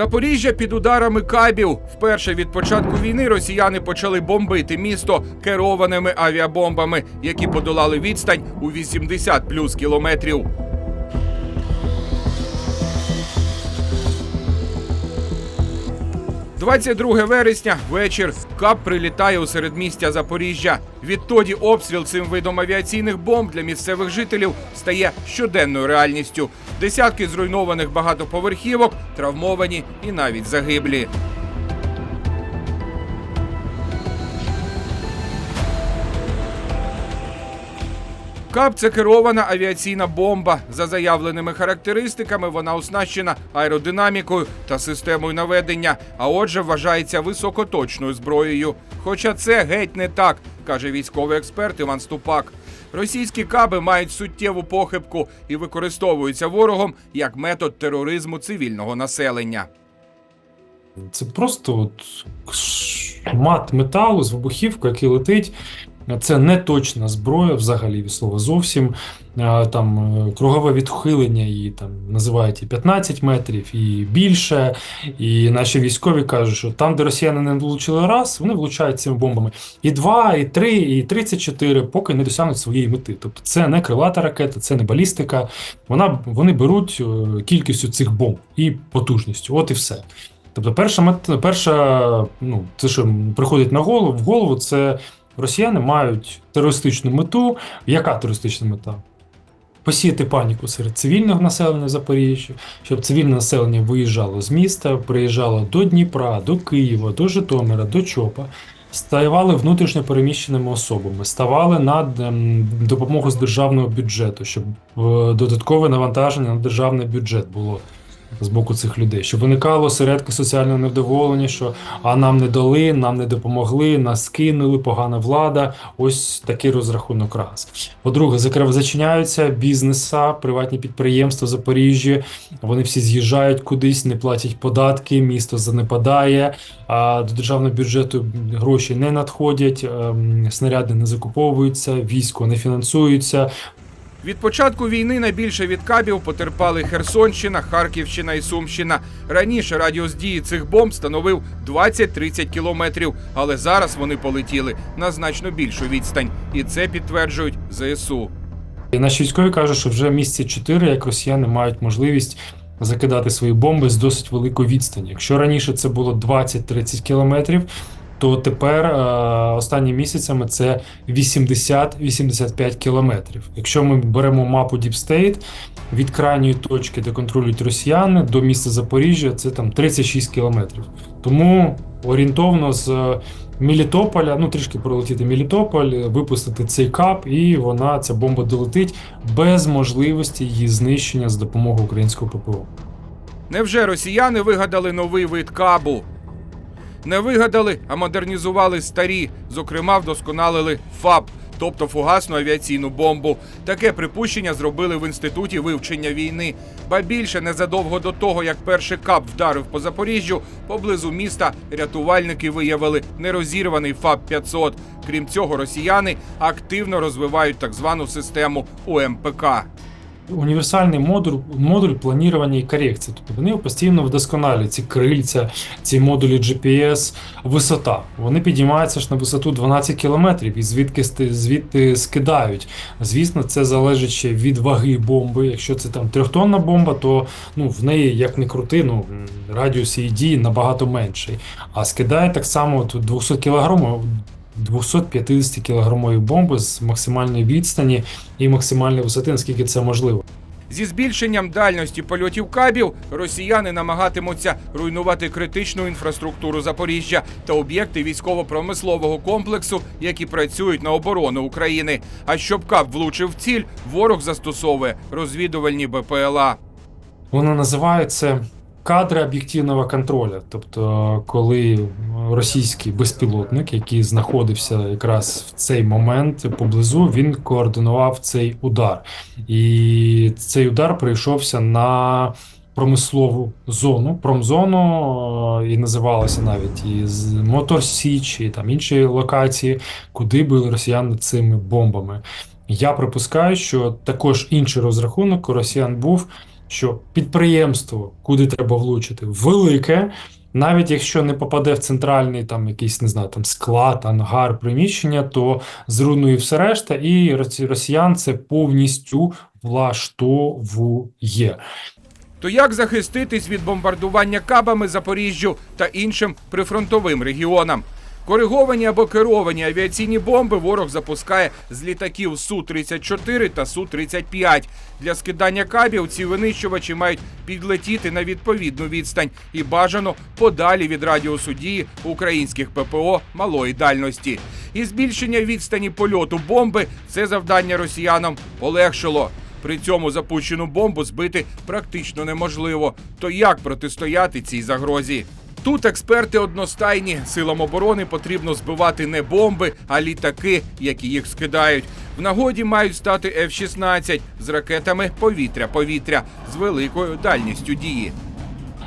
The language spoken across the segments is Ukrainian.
Запоріжжя під ударами кабів. Вперше від початку війни росіяни почали бомбити місто керованими авіабомбами, які подолали відстань у 80 плюс кілометрів. «22 вересня вечір кап прилітає у середмістя Запоріжжя. Відтоді обстріл цим видом авіаційних бомб для місцевих жителів стає щоденною реальністю. Десятки зруйнованих багатоповерхівок, травмовані і навіть загиблі. КАП це керована авіаційна бомба. За заявленими характеристиками вона оснащена аеродинамікою та системою наведення, а отже, вважається високоточною зброєю. Хоча це геть не так, каже військовий експерт Іван Ступак. Російські каби мають суттєву похибку і використовуються ворогом як метод тероризму цивільного населення. Це просто от шмат металу з вибухівкою, який летить. Це не точна зброя, взагалі від слова зовсім. Там е, кругове відхилення її там називають і 15 метрів, і більше. І наші військові кажуть, що там, де росіяни не влучили раз, вони влучають цими бомбами і 2, і 3, і 34, поки не досягнуть своєї мети. Тобто це не крилата ракета, це не балістика. Вона, вони беруть е, кількістю цих бомб і потужністю. От і все. Тобто, перша мета, перша, ну, це що приходить на голову в голову, це росіяни мають терористичну мету. Яка терористична мета? Посіяти паніку серед цивільного населення Запоріжжя, щоб цивільне населення виїжджало з міста, приїжджало до Дніпра, до Києва, до Житомира, до Чопа, ставали внутрішньо переміщеними особами, ставали на допомогу з державного бюджету, щоб е, додаткове навантаження на державний бюджет було з боку цих людей, щоб виникало середки соціального невдоволення, що а нам не дали, нам не допомогли, нас кинули, погана влада. Ось такий розрахунок раз. По-друге, закрив зачиняються бізнеса, приватні підприємства в Запоріжжі. Вони всі з'їжджають кудись, не платять податки, місто занепадає, а до державного бюджету гроші не надходять, ем, снаряди не закуповуються, військо не фінансується. Від початку війни найбільше від кабів потерпали Херсонщина, Харківщина і Сумщина. Раніше радіус дії цих бомб становив 20-30 кілометрів, але зараз вони полетіли на значно більшу відстань, і це підтверджують ЗСУ. Наші військові кажуть, що вже місяці 4, як росіяни мають можливість закидати свої бомби з досить великої відстані. Якщо раніше це було 20-30 кілометрів, то тепер е, останніми місяцями це 80-85 кілометрів. Якщо ми беремо мапу Deep State, від крайньої точки, де контролюють росіяни, до міста Запоріжжя, це там 36 кілометрів. Тому орієнтовно з Мелітополя, ну трішки пролетіти Мелітополь, випустити цей кап, і вона ця бомба долетить без можливості її знищення з допомогою українського ППО. Невже росіяни вигадали новий вид кабу? Не вигадали, а модернізували старі, зокрема, вдосконалили ФАБ, тобто фугасну авіаційну бомбу. Таке припущення зробили в інституті вивчення війни. Ба більше незадовго до того, як перший кап вдарив по Запоріжжю, поблизу міста рятувальники виявили нерозірваний ФАБ 500 Крім цього, росіяни активно розвивають так звану систему УМПК. Універсальний модуль, модуль планування і корекції. Тобто вони постійно вдосконалюють ці крильця, ці модулі GPS, висота. Вони підіймаються ж на висоту 12 кілометрів і звідки звідти скидають. Звісно, це залежить ще від ваги бомби. Якщо це там трьохтонна бомба, то ну в неї як не крути, ну радіус її дії набагато менший. А скидає так само 200 кілограмів. 250 кілограмові бомби з максимальної відстані і максимальної висоти, наскільки це можливо. Зі збільшенням дальності польотів кабів росіяни намагатимуться руйнувати критичну інфраструктуру Запоріжжя та об'єкти військово-промислового комплексу, які працюють на оборону України. А щоб кап влучив в ціль, ворог застосовує розвідувальні БПЛА. Воно називається кадри об'єктивного контролю. Тобто, коли російський безпілотник, який знаходився якраз в цей момент поблизу, він координував цей удар. І цей удар прийшовся на промислову зону, промзону, е, і називалося навіть і з Мотор Січ, і там інші локації, куди били росіяни цими бомбами. Я припускаю, що також інший розрахунок у росіян був що підприємство, куди треба влучити, велике. Навіть якщо не попаде в центральний там якийсь, не знаю, там склад, ангар, приміщення, то зруйнує все решта, і росі- росіян це повністю влаштовує. То як захиститись від бомбардування кабами Запоріжжю та іншим прифронтовим регіонам? Кориговані або керовані авіаційні бомби ворог запускає з літаків Су-34 та Су-35. Для скидання кабів ці винищувачі мають підлетіти на відповідну відстань і бажано подалі від радіусу дії українських ППО малої дальності. І збільшення відстані польоту бомби це завдання росіянам полегшило. При цьому запущену бомбу збити практично неможливо. То як протистояти цій загрозі? Тут експерти одностайні. Силам оборони потрібно збивати не бомби, а літаки, які їх скидають. В нагоді мають стати F-16 з ракетами повітря-повітря з великою дальністю дії.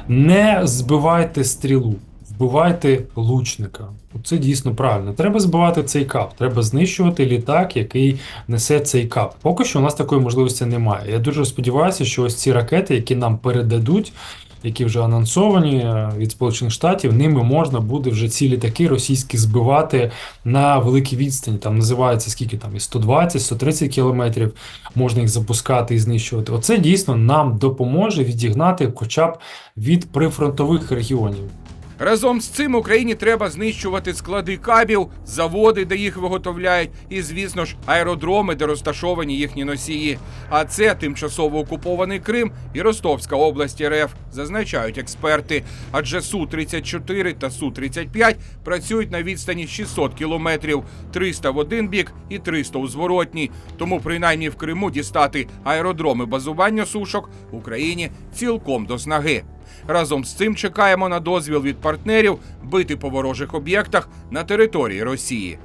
Не збивайте стрілу, вбивайте лучника. Це дійсно правильно. Треба збивати цей кап, треба знищувати літак, який несе цей кап. Поки що у нас такої можливості немає. Я дуже сподіваюся, що ось ці ракети, які нам передадуть, які вже анонсовані е, від Сполучених Штатів, ними можна буде вже ці літаки російські збивати на великій відстані. Там називається скільки там і 120, 130 кілометрів. Можна їх запускати і знищувати. Оце дійсно нам допоможе відігнати хоча б від прифронтових регіонів. Разом з цим Україні треба знищувати склади кабів, заводи, де їх виготовляють, і, звісно ж, аеродроми, де розташовані їхні носії. А це тимчасово окупований Крим і Ростовська область РФ, зазначають експерти. Адже Су-34 та Су-35 працюють на відстані 600 кілометрів, 300 в один бік і 300 у зворотній. Тому принаймні в Криму дістати аеродроми базування сушок Україні цілком до снаги. Разом з цим чекаємо на дозвіл від партнерів бити по ворожих об'єктах на території Росії.